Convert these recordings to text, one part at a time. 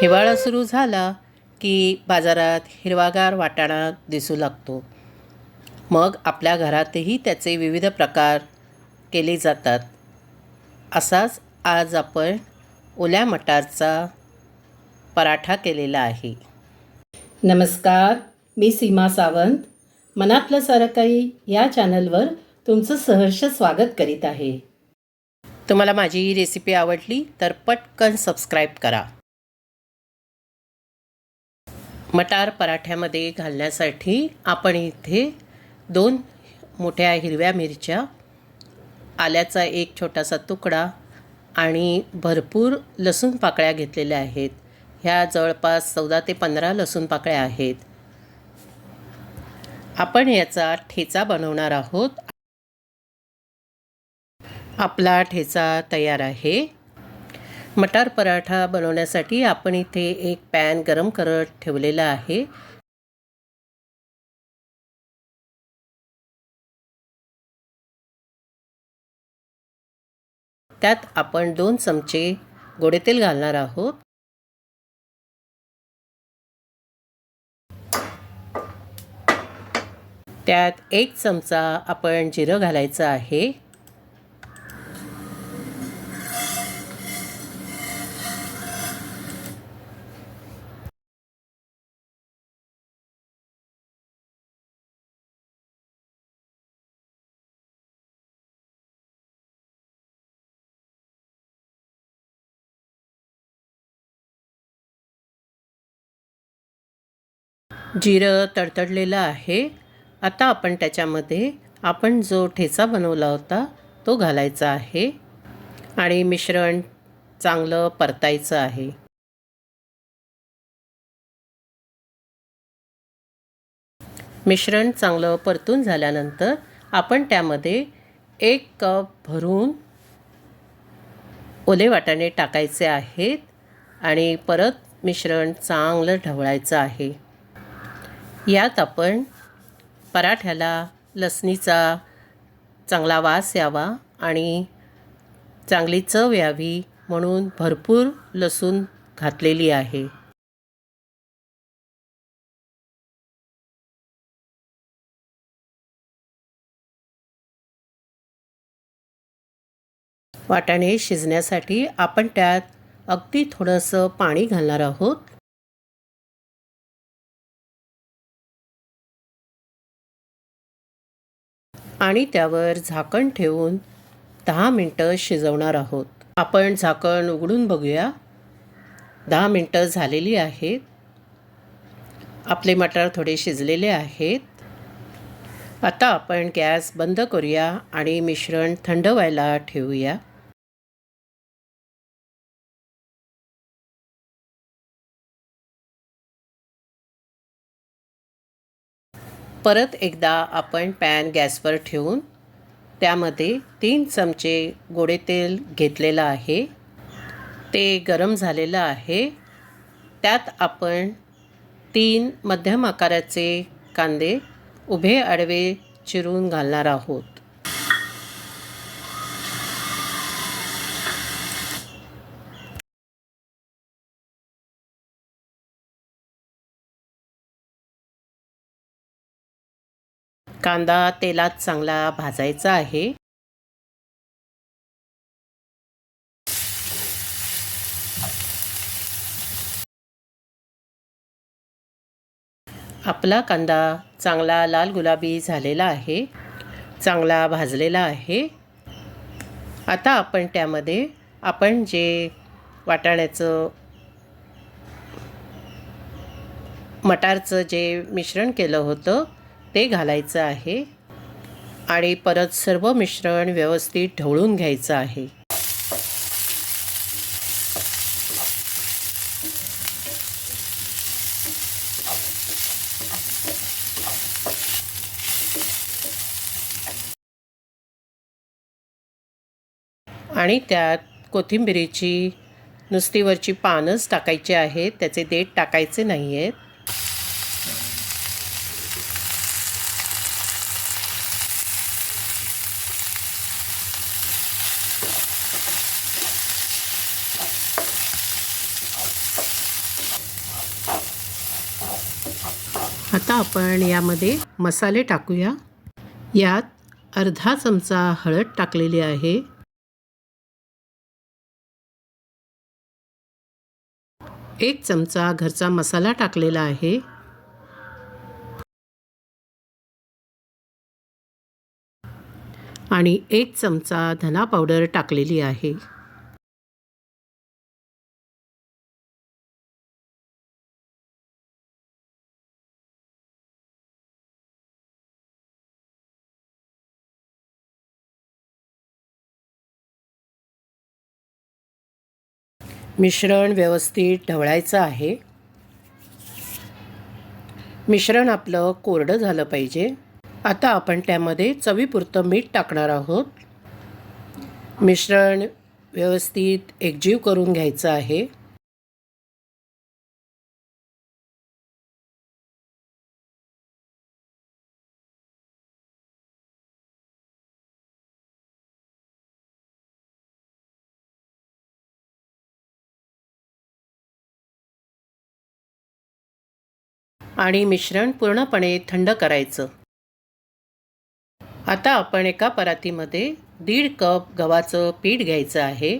हिवाळा सुरू झाला की बाजारात हिरवागार वाटाणा दिसू लागतो. मग आपल्या घरातही त्याचे विविध प्रकार केले जातात. असाच आज आपण ओल्या मटारचा पराठा केलेला आहे. नमस्कार मी सीमा सावंत. मनातलं सारं काही या चॅनलवर तुमचं सहर्ष स्वागत करीत आहे. तुम्हाला माझी ही रेसिपी आवडली तर पटकन सबस्क्राईब करा. मटार पराठ्यामध्ये घालण्यासाठी आपण इथे दोन मोठ्या हिरव्या मिरच्या आल्याचा एक छोटासा तुकडा आणि भरपूर लसूण पाकळ्या घेतलेल्या आहेत. ह्या जवळपास चौदा ते पंधरा लसूण पाकळ्या आहेत. आपण याचा ठेचा बनवणार आहोत. आपला ठेचा तयार आहे. मटार पराठा बनवण्यासाठी आपण इथे एक पॅन गरम करत ठेवलेला आहे. त्यात आपण दोन चमचे गोडे तेल घालणार आहोत. त्यात एक चमचा आपण जिरं घालायचं आहे. जिरं तडतडलेलं आहे. आता आपण त्याच्यामध्ये आपण जो ठेचा बनवला होता तो घालायचा आहे. आणि मिश्रण चांगलं परतायचं आहे. मिश्रण चांगलं परतून झाल्यानंतर आपण त्यामध्ये एक कप भरून ओले वाटाणे टाकायचे आहेत. आणि परत मिश्रण चांगलं ढवळायचं आहे. यात आपण पराठ्याला लसणीचा चांगला वास यावा आणि चांगली चव यावी म्हणून भरपूर लसूण घातलेली आहे. वाटाणे शिजण्यासाठी आपण त्यात अगदी थोडंसं पाणी घालणार आहोत. आणि त्यावर झाकण ठेवून दहा मिनटं शिजवणार आहोत. आपण झाकण उघडून बघूया. दहा मिनटं झालेली आहेत. आपले मटार थोडे शिजलेले आहेत. आता आपण गॅस बंद करूया आणि मिश्रण थंड व्हायला ठेवूया. परत एकदा आपण पॅन गॅसवर ठेवून त्यामध्ये तीन चमचे गोडे तेल घेतलेलं आहे. ते गरम झालेलं आहे. त्यात आपण तीन मध्यम आकाराचे कांदे उभे आडवे चिरून घालणार आहोत. कांदा तेलात चांगला भाजायचा आहे. आपला कांदा चांगला लाल गुलाबी झालेला आहे. चांगला भाजलेला आहे. आता आपण त्यामध्ये आपण जे वाटाण्याचं मटारचं जे मिश्रण केलं होतं ते घालायचं आहे आणि परत सर्व मिश्रण व्यवस्थित ढवळून घ्यायचं आहे. आणि त्यात कोथिंबिरीची नुसतीवरची पानंच टाकायची आहेत त्याचे देठ टाकायचे नाही आहेत आता आपण यामध्ये मसाले टाकूया. यात अर्धा चमचा हळद टाकलेली आहे. एक चमचा घरचा मसाला टाकलेला आहे. आणि एक चमचा धना पावडर टाकलेली आहे. मिश्रण व्यवस्थित ढवळायचं आहे. मिश्रण आपलं कोरडं झालं पाहिजे. आता आपण त्यामध्ये चवीपुरतं मीठ टाकणार आहोत. मिश्रण व्यवस्थित एकजीव करून घ्यायचं आहे. आणि मिश्रण पूर्णपणे थंड करायचं. आता आपण एका परातीमध्ये दीड कप गव्हाचं पीठ घ्यायचं आहे.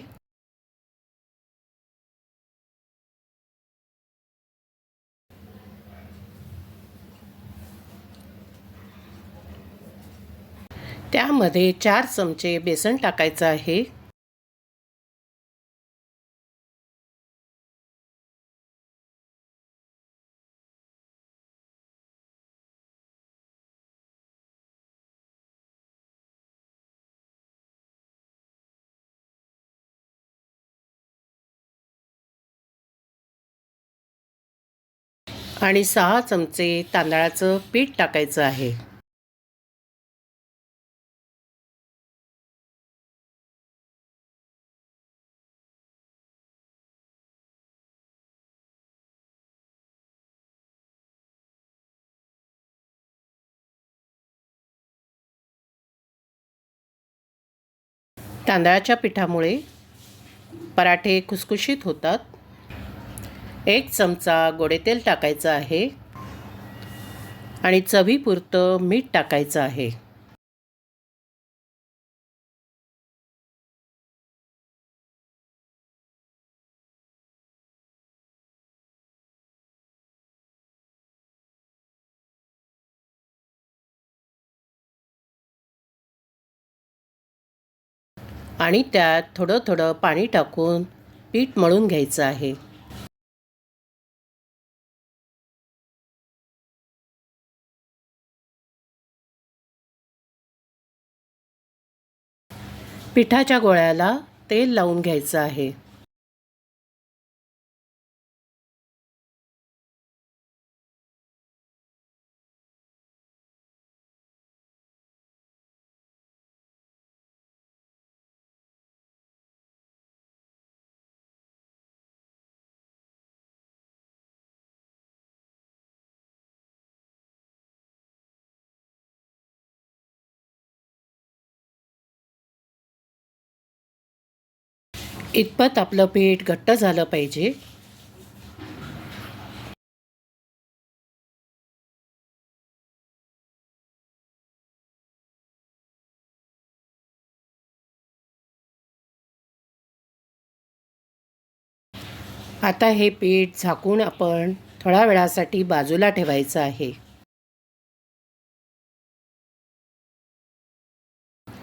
त्यामध्ये चार चमचे बेसन टाकायचं आहे. आणि सहा चमचे तांदळाचं पीठ टाकायचं आहे. तांदळाच्या पिठामुळे पराठे खुसखुशीत होतात. एक चमचा गोडे तेल टाकायचं आहे. आणि चवीपुरतं मीठ टाकायचं आहे. आणि त्यात थोडं थोडं पाणी टाकून पीठ मळून घ्यायचं आहे. पिठाच्या गोळ्याला तेल लावून घ्यायचं आहे. इतपत आपलं पीठ घट्ट झालं पाहिजे. आता हे पीठ झाकून आपण थोड्या वेळासाठी बाजूला ठेवायचं आहे.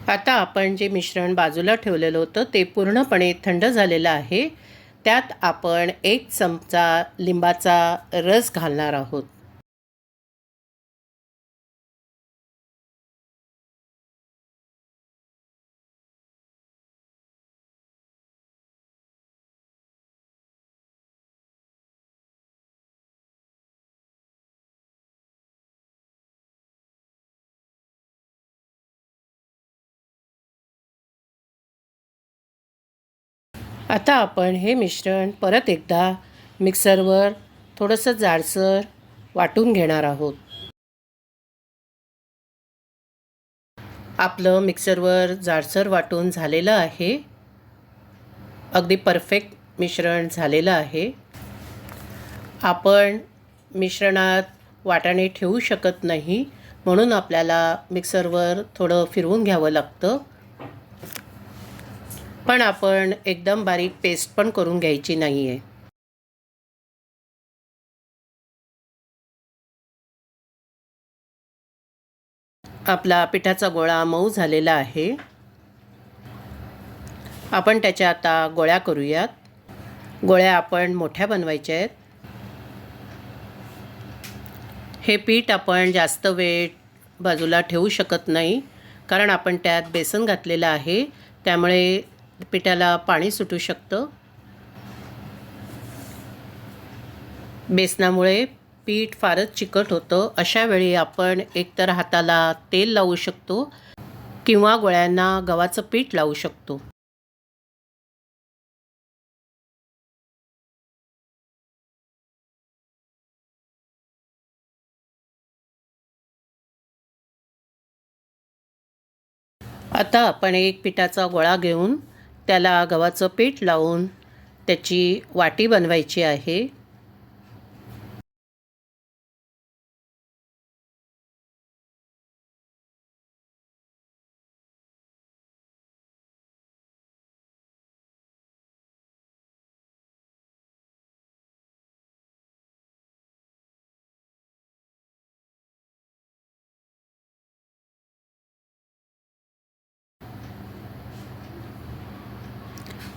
आता आपण जे मिश्रण बाजूला ठेवलेलं होतं ते पूर्णपणे थंड झालेलं आहे. त्यात आपण एक चमचा लिंबाचा रस घालणार आहोत. आता आपण हे मिश्रण परत एकदा मिक्सरवर थोडंसं जाडसर वाटून घेणार आहोत. आपलं मिक्सरवर जाडसर वाटून झालेलं आहे. अगदी परफेक्ट मिश्रण झालेलं आहे. आपण मिश्रणात वाटाणे ठेवू शकत नाही म्हणून आपल्याला मिक्सरवर थोडं फिरवून घ्यावं लागतं. पण आपण एकदम बारीक पेस्ट पण करून घ्यायची नाही आहे आपला पिठाचा गोळा मऊ झालेला आहे. आपण त्याच्या आता गोळ्या करूयात. गोळ्या आपण मोठ्या बनवायच्या आहेत. हे पीठ आपण जास्त वेळ बाजूला ठेवू शकत नाही कारण आपण त्यात बेसन घातलेलं आहे. त्यामुळे पिठाला पाणी सुटू शकतं. बेसनामुळे पीठ फारच चिकट होतं. अशा वेळी आपण एकतर हाताला तेल लावू शकतो किंवा गोळ्यांना गव्हाचं पीठ लावू शकतो. आता आपण एक पिठाचा गोळा घेऊन त्याला गव्हाचं पीठ लावून त्याची वाटी बनवायची आहे.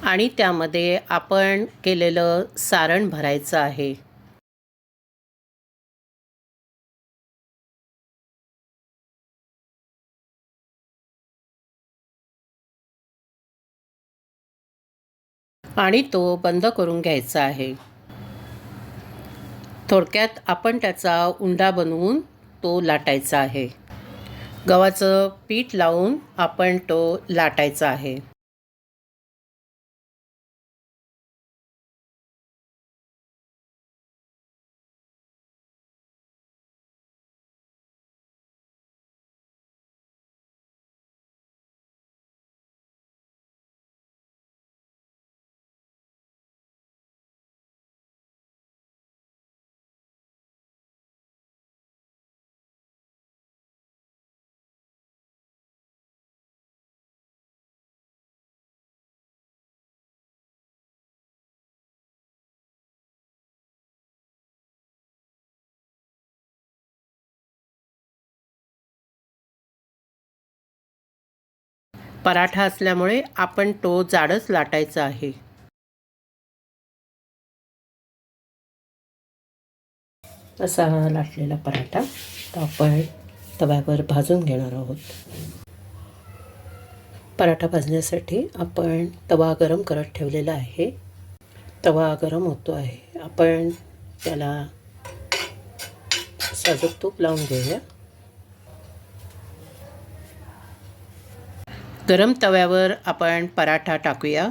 आणि त्यामध्ये आपण केलेलं सारण भरायचं आहे. आणि तो बंद करून घ्यायचा आहे. थोडक्यात आपण त्याचा उंडा बनवून तो लाटायचा आहे. गव्हाचं पीठ लावून आपण तो लाटायचा आहे. पराठा असल्यामुळे आपण तो जाडच लाटायचा आहे. असा हा लाटलेला पराठा तो आपण तव्यावर भाजून घेणार आहोत. पराठा भाजण्यासाठी आपण तवा गरम करत ठेवलेला आहे. तवा गरम होतो आहे. आपण त्याला साजूक तूप लावून घेऊया. गरम तव्यावर आपण पराठा टाकूया.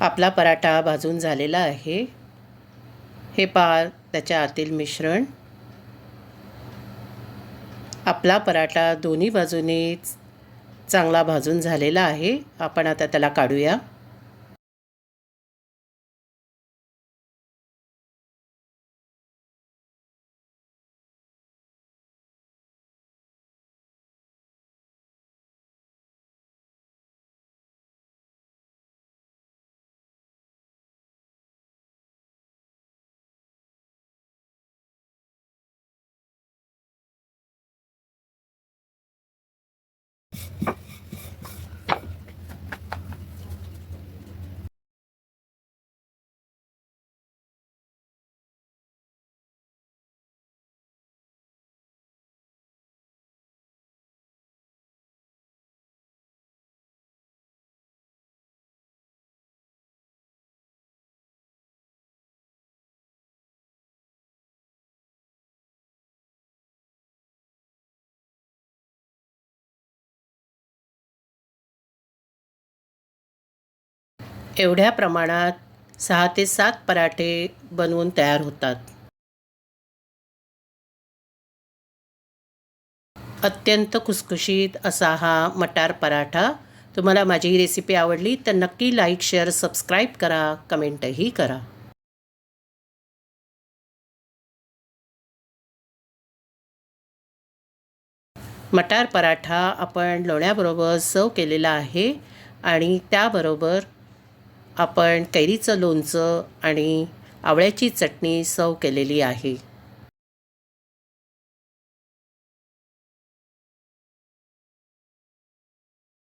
आपला पराठा भाजून झालेला आहे. हे पार त्याच्या आतील मिश्रण. आपला पराठा दोन्ही बाजूने चांगला भाजून झालेला आहे. आपण आता त्याला काढूया. एवढ्या प्रमाणात सहा ते सात पराठे बनवून तयार होतात. अत्यंत खुसखुशीत असा हा मटार पराठा. तुम्हाला माझी ही रेसिपी आवडली तर नक्की लाईक शेअर सबस्क्राईब करा कमेंटही करा. मटार पराठा आपण लोण्याबरोबर सर्व केलेला आहे आणि त्याबरोबर आपण कैरीचं लोणचं आणि आवळ्याची चटणी सर्व केलेली आहे.